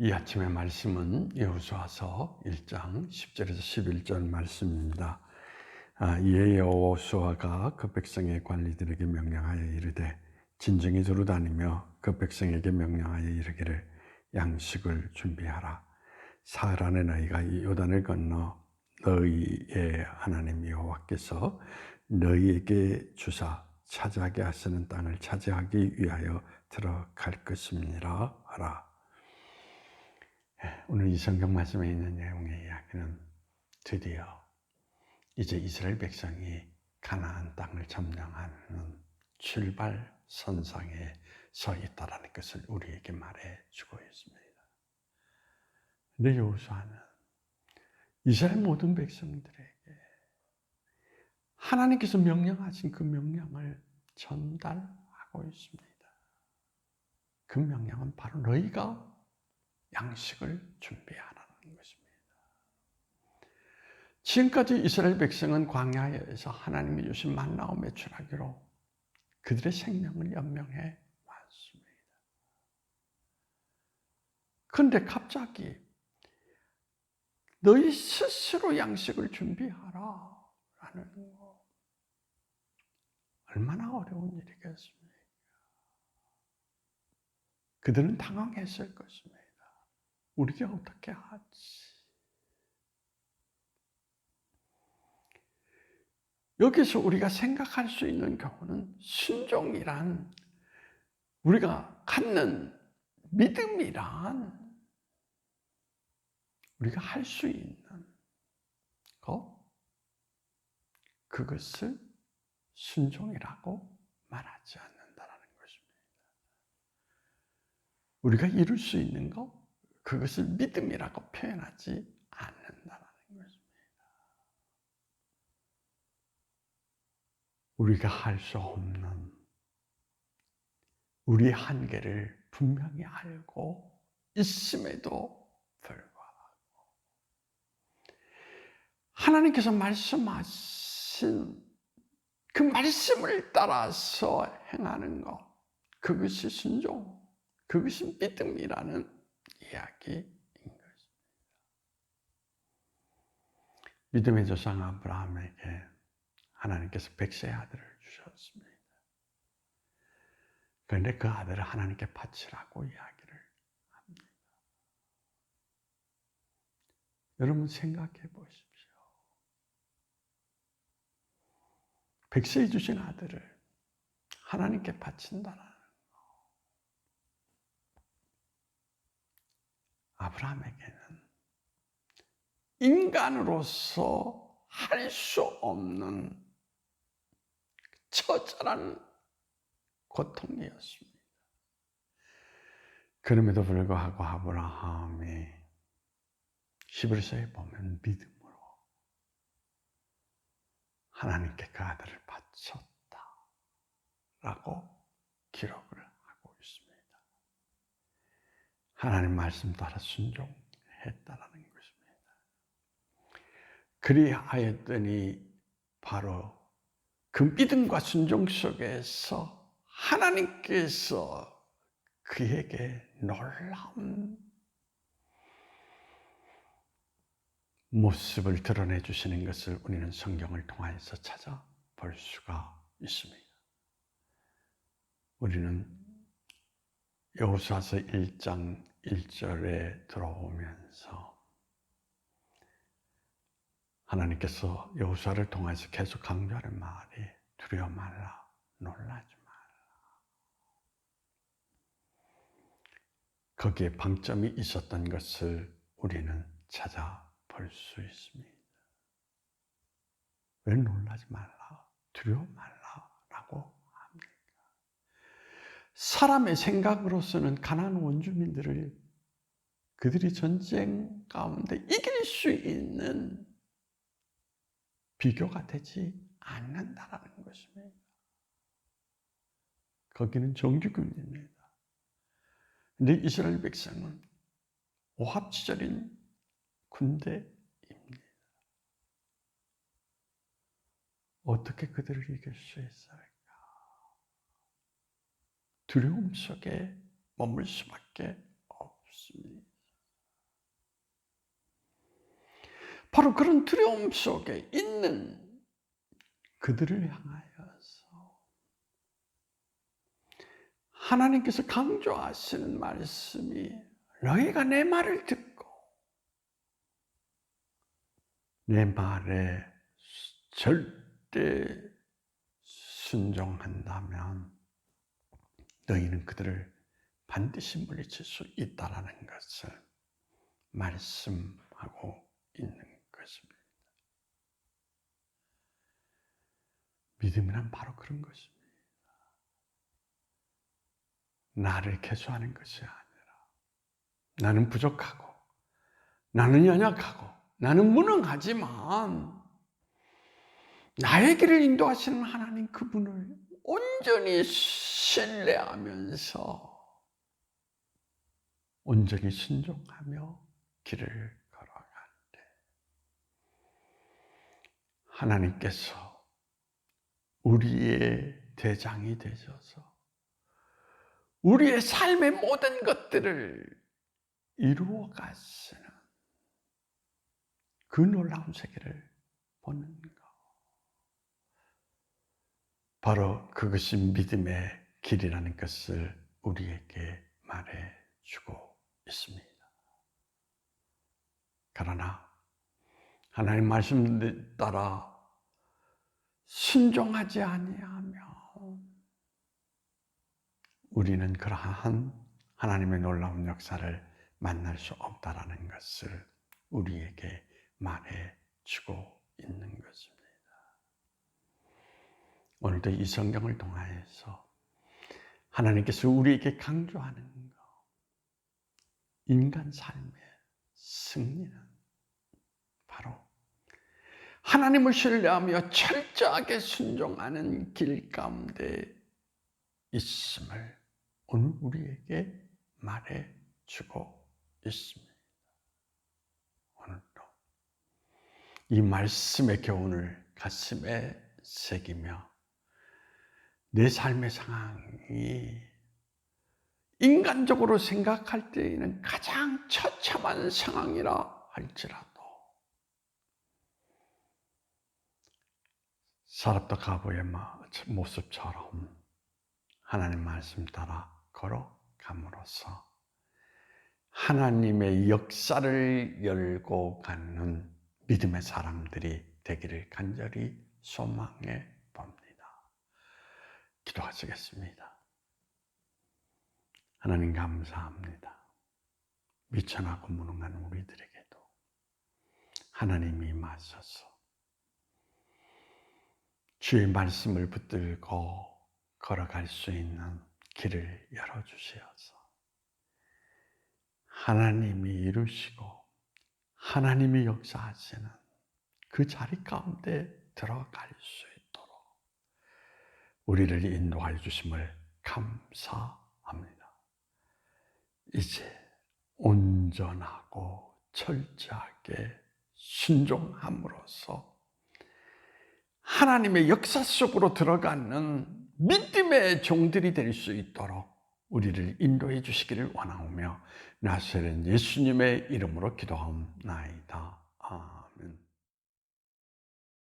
이 아침의 말씀은 여호수아서 1장 10절에서 11절 말씀입니다. 아, 이에 여호수아가 그 백성의 관리들에게 명령하여 이르되 진정히 두루 다니며 그 백성에게 명령하여 이르기를 양식을 준비하라. 안에 너희가 이 요단을 건너 너희의 하나님 여호와께서 너희에게 주사 차지하게 하시는 땅을 차지하기 위하여 들어갈 것입니다. 하라. 예, 오늘 이 성경 말씀에 있는 내용의 이야기는 드디어 이제 이스라엘 백성이 가나안 땅을 점령하는 출발 선상에 서 있다라는 것을 우리에게 말해 주고 있습니다. 근데 여호수아는 이스라엘 모든 백성들에게 하나님께서 명령하신 그 명령을 전달하고 있습니다. 그 명령은 바로 너희가 양식을 준비하라는 것입니다. 지금까지 이스라엘 백성은 광야에서 하나님이 주신 만나와 매출하기로 그들의 생명을 연명해 왔습니다. 그런데 갑자기 너희 스스로 양식을 준비하라 라는 거 얼마나 어려운 일이겠습니까? 그들은 당황했을 것입니다. 우리가 어떻게 하지? 여기서 우리가 생각할 수 있는 경우는 순종이란 우리가 갖는 믿음이란 우리가 할 수 있는 것 그것을 순종이라고 말하지 않는다라는 것입니다. 우리가 이룰 수 있는 것 그것을 믿음이라고 표현하지 않는다라는 것입니다. 우리가 할 수 없는 우리 한계를 분명히 알고 있음에도 불구하고 하나님께서 말씀하신 그 말씀을 따라서 행하는 것 그것이 순종 그것이 믿음이라는 이야기인 것입니다. 믿음의 조상 아브라함에게 하나님께서 백세의 아들을 주셨습니다. 그런데 그 아들을 하나님께 바치라고 이야기를 합니다. 여러분 생각해 보십시오. 백세에 주신 아들을 하나님께 바친다는 아브라함에게는 인간으로서 할 수 없는 처절한 고통이었습니다. 그럼에도 불구하고 아브라함이 히브리서에 보면 믿음으로 하나님께 그 아들을 바쳤다라고 기록을. 하나님 말씀 따라 순종했다라는 것입니다. 그리하였더니 바로 그 믿음과 순종 속에서 하나님께서 그에게 놀라운 모습을 드러내 주시는 것을 우리는 성경을 통해서 찾아 볼 수가 있습니다. 우리는 여호수아서 1장 1절에 들어오면서 하나님께서 여호수아를 통해서 계속 강조하는 말이 두려워 말라, 놀라지 말라. 거기에 방점이 있었던 것을 우리는 찾아볼 수 있습니다. 왜 놀라지 말라, 두려워 말라라고 합니까? 사람의 생각으로서는 가난한 원주민들을 그들이 전쟁 가운데 이길 수 있는 비교가 되지 않는다라는 것입니다. 거기는 정규군입니다. 근데 이스라엘 백성은 오합지졸인 군대입니다. 어떻게 그들을 이길 수 있을까? 두려움 속에 머물 수밖에 없습니다. 바로 그런 두려움 속에 있는 그들을 향하여서 하나님께서 강조하시는 말씀이 너희가 내 말을 듣고 내 말에 절대 순종한다면 너희는 그들을 반드시 물리칠 수 있다라는 것을 말씀하고 있는 것입니다. 믿음이란 바로 그런 것입니다. 나를 개수하는 것이 아니라 나는 부족하고 나는 연약하고 나는 무능하지만 나의 길을 인도하시는 하나님 그분을 온전히 신뢰하면서 온전히 순종하며 길을 걸어가는데 하나님께서 우리의 대장이 되셔서 우리의 삶의 모든 것들을 이루어 가시는 그 놀라운 세계를 보는 것. 바로 그것이 믿음의 길이라는 것을 우리에게 말해 주고 있습니다. 그러나 하나님 말씀 따라 순종하지 아니하면 우리는 그러한 하나님의 놀라운 역사를 만날 수 없다라는 것을 우리에게 말해 주고 있는 것입니다. 오늘도 이 성경을 통하여서 하나님께서 우리에게 강조하는 것, 인간 삶의 승리는 바로 하나님을 신뢰하며 철저하게 순종하는 길 가운데 있음을 오늘 우리에게 말해 주고 있습니다. 오늘도 이 말씀의 교훈을 가슴에 새기며 내 삶의 상황이 인간적으로 생각할 때에는 가장 처참한 상황이라 할지라도 사랍도 가보의 모습처럼 하나님 말씀 따라 걸어감으로써 하나님의 역사를 열고 가는 믿음의 사람들이 되기를 간절히 소망해. 기도하시겠습니다. 하나님 감사합니다. 미천하고 무능한 우리들에게도 하나님이 맞서서 주의 말씀을 붙들고 걸어갈 수 있는 길을 열어주시어서 하나님이 이루시고 하나님이 역사하시는 그 자리 가운데 들어갈 수 있도록 우리를 인도하여 주심을 감사합니다. 이제 온전하고 철저하게 순종함으로써 하나님의 역사 속으로 들어가는 믿음의 종들이 될 수 있도록 우리를 인도해 주시기를 원하오며 나사렛 예수님의 이름으로 기도하옵나이다.